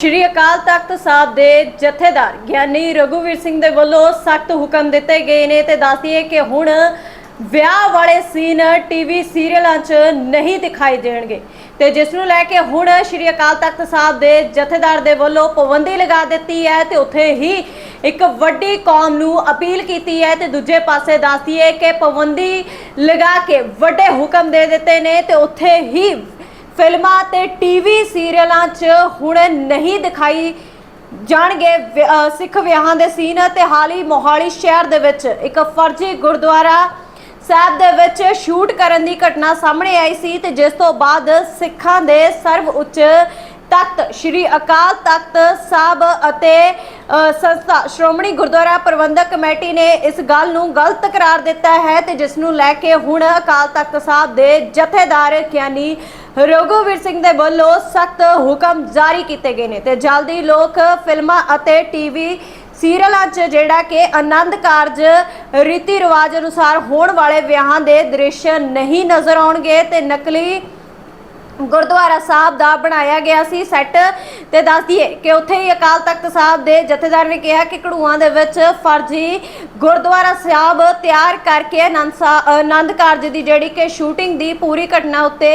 ਸ਼੍ਰੀ ਅਕਾਲ ਤਖਤ ਸਾਹਿਬ ਦੇ ਜਥੇਦਾਰ ਗਿਆਨੀ ਰਘੁਵੀਰ ਸਿੰਘ ਦੇ ਵੱਲੋਂ ਸਖਤ ਹੁਕਮ ਦਿੱਤੇ ਗਏ ਨੇ ਤੇ ਦੱਸਦੀਏ ਕਿ ਹੁਣ ਵਿਆਹ ਵਾਲੇ ਸੀਨ ਟੀਵੀ ਸੀਰੀਅਲਾਂ 'ਚ ਨਹੀਂ ਦਿਖਾਈ ਦੇਣਗੇ। ਤੇ ਜਿਸ ਨੂੰ ਲੈ ਕੇ ਹੁਣ ਸ਼੍ਰੀ ਅਕਾਲ ਤਖਤ ਸਾਹਿਬ ਦੇ ਜਥੇਦਾਰ ਦੇ ਵੱਲੋਂ ਪਾਬੰਦੀ ਲਗਾ ਦਿੱਤੀ ਹੈ ਤੇ ਉੱਥੇ ਹੀ ਇੱਕ ਵੱਡੀ ਕੌਮ ਨੂੰ ਅਪੀਲ ਕੀਤੀ ਹੈ ਤੇ ਦੂਜੇ ਪਾਸੇ ਦੱਸਦੀਏ ਕਿ ਪਾਬੰਦੀ ਲਗਾ ਕੇ ਵੱਡੇ ਹੁਕਮ ਦੇ ਦਿੱਤੇ ਨੇ ਤੇ ਉੱਥੇ ਹੀ ਫਿਲਮਾਂ ਤੇ ਟੀਵੀ ਸੀਰੀਅਲਾਂ 'ਚ ਹੁਣ ਨਹੀਂ ਦਿਖਾਈ ਜਾਣਗੇ ਵਿ- ਸਿੱਖ ਵਿਆਹਾਂ ਦੇ ਸੀਨ ਤੇ ਹਾਲ ਹੀ ਮੋਹਾਲੀ ਸ਼ਹਿਰ ਦੇ ਵਿੱਚ ਇੱਕ ਫਰਜ਼ੀ ਗੁਰਦੁਆਰਾ ਸਾਹਿਬ ਦੇ ਵਿੱਚ ਸ਼ੂਟ ਕਰਨ ਦੀ ਘਟਨਾ ਸਾਹਮਣੇ ਆਈ ਸੀ ਤੇ ਜਿਸ ਤੋਂ ਬਾਅਦ ਸਿੱਖਾਂ ਦੇ ਸਰਵ ਉੱਚ ਤਖਤ ਸ਼੍ਰੀ ਅਕਾਲ ਤਖਤ ਸਾਹਿਬ ਅਤੇ ਸੰਸਥਾ ਸ਼੍ਰੋਮਣੀ ਗੁਰਦੁਆਰਾ ਪ੍ਰਬੰਧਕ ਕਮੇਟੀ ਨੇ ਇਸ ਗੱਲ ਨੂੰ ਗਲਤ ਕਰਾਰ ਦਿੱਤਾ ਹੈ ਤੇ ਜਿਸ ਨੂੰ ਲੈ ਕੇ ਹੁਣ ਅਕਾਲ ਤਖਤ ਸਾਹਿਬ ਦੇ ਜਥੇਦਾਰ ਗਿਆਨੀ ਰਘੁਵੀਰ ਸਿੰਘ ਦੇ ਵੱਲੋਂ ਸਖਤ ਹੁਕਮ ਜਾਰੀ ਕੀਤੇ ਗਏ ਨੇ ਤੇ ਜਲਦੀ ਲੋਕ ਫਿਲਮਾਂ ਅਤੇ ਟੀਵੀ ਸੀਰੀਅਲਾਂ 'ਚ ਜਿਹੜਾ ਕਿ ਆਨੰਦ ਕਾਰਜ ਰੀਤੀ ਰਿਵਾਜ ਅਨੁਸਾਰ ਹੋਣ ਵਾਲੇ ਵਿਆਹਾਂ ਦੇ ਦ੍ਰਿਸ਼ ਨਹੀਂ ਨਜ਼ਰ ਆਉਣਗੇ ਤੇ ਨਕਲੀ ਗੁਰਦੁਆਰਾ ਸਾਹਿਬ ਦਾ ਬਣਾਇਆ ਗਿਆ ਸੀ ਸੈੱਟ। ਤੇ ਦੱਸ ਦਈਏ ਕਿ ਉੱਥੇ ਹੀ ਅਕਾਲ ਤਖਤ ਸਾਹਿਬ ਦੇ ਜਥੇਦਾਰ ਨੇ ਕਿਹਾ ਕਿ ਘੜੂਆਂ ਦੇ ਵਿੱਚ ਫਰਜ਼ੀ ਗੁਰਦੁਆਰਾ ਸਾਹਿਬ ਤਿਆਰ ਕਰਕੇ ਆਨੰਦ ਸਾ- ਆਨੰਦ ਕਾਰਜ ਦੀ ਜਿਹੜੀ ਕਿ ਸ਼ੂਟਿੰਗ ਦੀ ਪੂਰੀ ਘਟਨਾ ਉੱਤੇ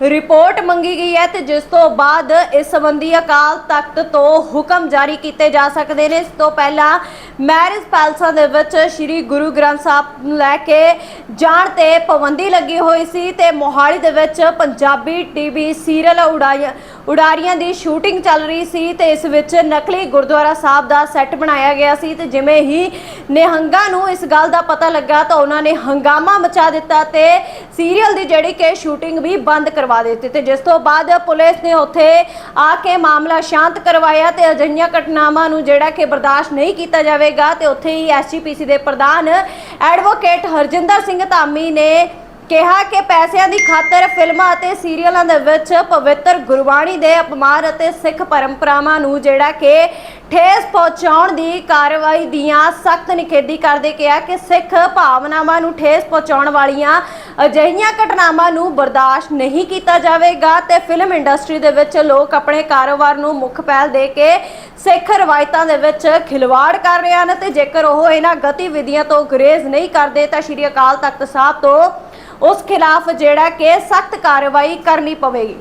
ਰਿਪੋਰਟ ਮੰਗੀ ਗਈ ਹੈ ਤੇ ਜਿਸ ਤੋਂ ਬਾਅਦ ਇਸ ਸੰਬੰਧੀ ਅਕਾਲ ਤਖਤ ਤੋਂ ਹੁਕਮ ਜਾਰੀ ਕੀਤੇ ਜਾ ਸਕਦੇ ਨੇ। ਇਸ ਤੋਂ ਪਹਿਲਾਂ ਮੈਰਿਜ ਪੈਲਸਾਂ ਦੇ ਵਿੱਚ ਸ੍ਰੀ ਗੁਰੂ ਗ੍ਰੰਥ ਸਾਹਿਬ ਨੂੰ ਲੈ ਕੇ ਜਾਣ ਤੇ ਪਾਬੰਦੀ ਲੱਗੀ ਹੋਈ ਸੀ ਤੇ ਮੋਹਾਲੀ ਦੇ ਵਿੱਚ ਪੰਜਾਬੀ ਟੀਵੀ ਸੀਰੀਅਲ ਉਡਾਈ ਉਡਾਰੀਆਂ ਦੀ ਸ਼ੂਟਿੰਗ ਚੱਲ ਰਹੀ ਸੀ ਤੇ ਇਸ ਵਿੱਚ ਨਕਲੀ ਗੁਰਦੁਆਰਾ ਸਾਹਿਬ ਦਾ ਸੈੱਟ ਬਣਾਇਆ ਗਿਆ ਸੀ ਤੇ ਜਿਵੇਂ ਹੀ ਨਿਹੰਗਾਂ ਨੂੰ ਇਸ ਗੱਲ ਦਾ ਪਤਾ ਲੱਗਾ ਤਾਂ ਉਹਨਾਂ ਨੇ ਹੰਗਾਮਾ ਮਚਾ ਦਿੱਤਾ ਤੇ ਸੀਰੀਅਲ ਦੀ ਜਿਹੜੀ ਕਿ ਸ਼ੂਟਿੰਗ ਵੀ ਬੰਦ ਕਰਵਾ ਦਿੱਤੀ ਤੇ ਜਿਸ ਤੋਂ ਬਾਅਦ ਪੁਲਿਸ ਨੇ ਉੱਥੇ ਆ ਕੇ ਮਾਮਲਾ ਸ਼ਾਂਤ ਕਰਵਾਇਆ ਤੇ ਅਜਿਹੀਆਂ ਘਟਨਾਵਾਂ ਨੂੰ ਜਿਹੜਾ ਕਿ ਬਰਦਾਸ਼ਤ ਨਹੀਂ ਕੀਤਾ ਜਾਵੇਗਾ ਤੇ ਉੱਥੇ ਹੀ ਐਸਜੀਪੀਸੀ ਦੇ ਪ੍ਰਧਾਨ ਐਡਵੋਕੇਟ ਹਰਜਿੰਦਰ ਸਿੰਘ ਧਾਮੀ ਨੇ ਕਿਹਾ ਕਿ ਪੈਸਿਆਂ ਦੀ ਖਾਤਰ ਫਿਲਮਾਂ ਅਤੇ ਸੀਰੀਅਲਾਂ ਦੇ ਵਿੱਚ ਪਵਿੱਤਰ ਗੁਰਬਾਣੀ ਦੇ ਅਪਮਾਨ ਅਤੇ ਸਿੱਖ ਪਰੰਪਰਾਵਾਂ ਨੂੰ ਜਿਹੜਾ ਕਿ ਠੇਸ ਪਹੁੰਚਾਉਣ ਦੀ ਕਾਰਵਾਈ ਦੀਆਂ ਸਖਤ ਨਿਖੇਧੀ ਕਰਦੇ ਕਿਹਾ ਕਿ ਸਿੱਖ ਭਾਵਨਾਵਾਂ ਨੂੰ ਠੇਸ ਪਹੁੰਚਾਉਣ ਵਾਲੀਆਂ ਅਜਿਹੀਆਂ ਘਟਨਾਵਾਂ ਨੂੰ ਬਰਦਾਸ਼ਤ ਨਹੀਂ ਕੀਤਾ ਜਾਵੇਗਾ ਤੇ ਫਿਲਮ ਇੰਡਸਟਰੀ ਦੇ ਵਿੱਚ ਲੋਕ ਆਪਣੇ ਕਾਰੋਬਾਰ ਨੂੰ ਮੁੱਖ ਪਹਿਲ ਦੇ ਕੇ ਸਿੱਖ ਰਵਾਇਤਾਂ ਦੇ ਵਿੱਚ ਖਿਲਵਾੜ ਕਰ ਰਹੇ ਹਨ ਤੇ ਜੇਕਰ ਉਹ ਇਹਨਾਂ ਗਤੀਵਿਧੀਆਂ ਤੋਂ ਗੁਰੇਜ਼ ਨਹੀਂ ਕਰਦੇ ਤਾਂ ਸ਼੍ਰੀ ਅਕਾਲ ਤਖਤ ਸਾਹਿਬ ਤੋਂ ਉਸ ਖਿਲਾਫ ਜਿਹੜਾ ਕਿ ਸਖਤ ਕਾਰਵਾਈ ਕਰਨੀ ਪਵੇਗੀ।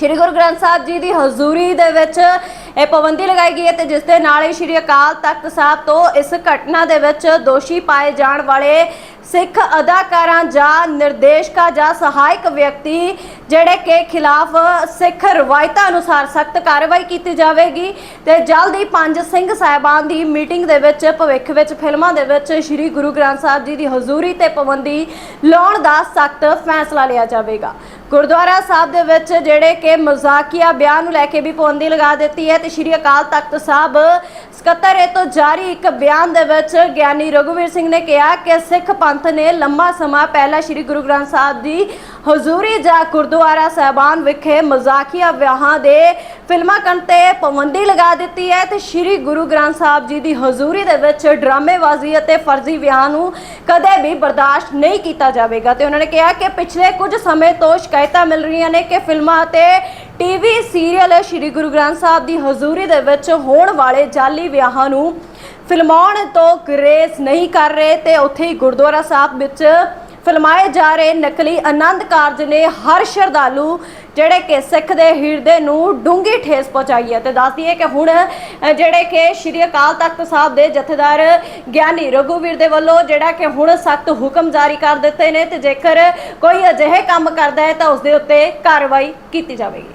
ਸ਼੍ਰੀ ਗੁਰੂ ਗ੍ਰੰਥ ਸਾਹਿਬ ਜੀ ਦੀ ਹਜ਼ੂਰੀ ਦੇ ਵਿੱਚ ਇਹ ਪਾਬੰਦੀ ਲਗਾਈ ਗਈ ਹੈ ਤੇ ਜਿਸ ਦੇ ਨਾਲ ਹੀ ਸ਼੍ਰੀ ਅਕਾਲ ਤਖਤ ਸਾਹਿਬ ਤੋਂ ਇਸ ਘਟਨਾ ਦੇ ਵਿੱਚ ਦੋਸ਼ੀ ਪਾਏ ਜਾਣ ਵਾਲੇ ਸਿੱਖ ਅਦਾਕਾਰਾਂ ਜਾਂ ਨਿਰਦੇਸ਼ਕਾਂ ਜਾਂ ਸਹਾਇਕ ਵਿਅਕਤੀ ਜਿਹੜੇ ਕਿ ਖਿਲਾਫ ਸਿੱਖ ਰਵਾਇਤਾਂ ਅਨੁਸਾਰ ਸਖਤ ਕਾਰਵਾਈ ਕੀਤੀ ਜਾਵੇਗੀ ਤੇ ਜਲਦ ਹੀ ਪੰਜ ਸਿੰਘ ਸਾਹਿਬਾਨ ਦੀ ਮੀਟਿੰਗ ਦੇ ਵਿੱਚ ਭਵਿੱਖ ਵਿੱਚ ਫਿਲਮਾਂ ਦੇ ਵਿੱਚ ਸ਼੍ਰੀ ਗੁਰੂ ਗ੍ਰੰਥ ਸਾਹਿਬ ਜੀ ਦੀ ਹਜ਼ੂਰੀ ਤੇ ਪਾਬੰਦੀ ਲਾਉਣ ਦਾ ਸਖਤ ਫੈਸਲਾ ਲਿਆ ਜਾਵੇਗਾ। ਗੁਰਦੁਆਰਾ ਸਾਹਿਬ ਦੇ ਵਿੱਚ ਜਿਹੜੇ ਕਿ ਮਜ਼ਾਕੀਆ ਬਿਆਨ ਨੂੰ ਲੈ ਕੇ ਵੀ ਪਾਬੰਦੀ ਲਗਾ ਦਿੱਤੀ ਹੈ ਤੇ ਸ਼੍ਰੀ ਅਕਾਲ ਤਖਤ ਸਾਹਿਬ ਸਕੱਤਰ ਤੋਂ ਜਾਰੀ ਇੱਕ ਬਿਆਨ ਦੇ ਵਿੱਚ ਗਿਆਨੀ ਰਘੁਵੀਰ ਸਿੰਘ ਨੇ ਕਿਹਾ ਕਿ ਸਿੱਖ ਪੰਥ ਨੇ ਲੰਮਾ ਸਮਾਂ ਪਹਿਲਾਂ ਸ਼੍ਰੀ ਗੁਰੂ ਗ੍ਰੰਥ ਸਾਹਿਬ ਦੀ ਹਜ਼ੂਰੀ ਜਾਂ ਗੁਰਦੁਆਰਾ ਸਾਹਿਬਾਨ ਵਿਖੇ ਮਜ਼ਾਕੀਆ ਵਿਆਹਾਂ ਦੇ ਫਿਲਮਾਂ ਕਰਨ ਤੇ ਪਾਬੰਦੀ ਲਗਾ ਦਿੱਤੀ ਹੈ ਤੇ ਸ਼੍ਰੀ ਗੁਰੂ ਗ੍ਰੰਥ ਸਾਹਿਬ ਜੀ ਦੀ ਹਜ਼ੂਰੀ ਦੇ ਵਿੱਚ ਡਰਾਮੇਬਾਜ਼ੀ ਅਤੇ ਫਰਜ਼ੀ ਵਿਆਹ ਨੂੰ ਕਦੇ ਵੀ ਬਰਦਾਸ਼ਤ ਨਹੀਂ ਕੀਤਾ ਜਾਵੇਗਾ। ਤੇ ਉਹਨਾਂ ਨੇ ਕਿਹਾ ਕਿ ਪਿਛਲੇ ਕੁਝ ਸਮੇਂ ਤੋਂ ਸ਼ਿਕਾਇਤਾਂ ਮਿਲ ਰਹੀਆਂ ਨੇ ਕਿ ਫਿਲਮਾਂ ਅਤੇ ਟੀਵੀ ਸੀਰੀਅਲ ਸ਼੍ਰੀ ਗੁਰੂ ਗ੍ਰੰਥ ਸਾਹਿਬ ਦੀ ਹਜ਼ੂਰੀ ਦੇ ਵਿੱਚ ਹੋਣ ਵਾਲੇ ਜਾਲੀ ਵਿਆਹਾਂ ਨੂੰ ਫਿਲਮਾਉਣ ਤੋਂ ਗਰੇਜ਼ ਨਹੀਂ ਕਰ ਰਹੇ ਤੇ ਉੱਥੇ ਹੀ ਗੁਰਦੁਆਰਾ ਸਾਹਿਬ ਵਿੱਚ ਫਿਲਮਾਏ ਜਾ ਰਹੇ ਨਕਲੀ ਆਨੰਦ ਕਾਰਜ ਨੇ ਹਰ ਸ਼ਰਧਾਲੂ ਜਿਹੜੇ ਕਿ ਸਿੱਖ ਦੇ ਹਿਰਦੇ ਨੂੰ ਡੂੰਗੀ ਠੇਸ ਪਹੁੰਚਾਈ ਹੈ ਤੇ ਦੱਸ ਦਈਏ ਕਿ ਹੁਣ ਜਿਹੜੇ ਕਿ ਸ਼੍ਰੀ ਅਕਾਲ ਤਖਤ ਸਾਹਿਬ ਦੇ ਜਥੇਦਾਰ ਗਿਆਨੀ ਰਘੂਵੀਰ ਦੇ ਵੱਲੋਂ ਜਿਹੜਾ ਕਿ ਹੁਣ ਸਖਤ ਹੁਕਮ ਜਾਰੀ ਕਰ ਦਿੱਤੇ ਨੇ ਤੇ ਜੇਕਰ ਕੋਈ ਅਜਿਹੇ ਕੰਮ ਕਰਦਾ ਹੈ ਤਾਂ ਉਸ ਦੇ ਉੱਤੇ ਕਾਰਵਾਈ ਕੀਤੀ ਜਾਵੇਗੀ।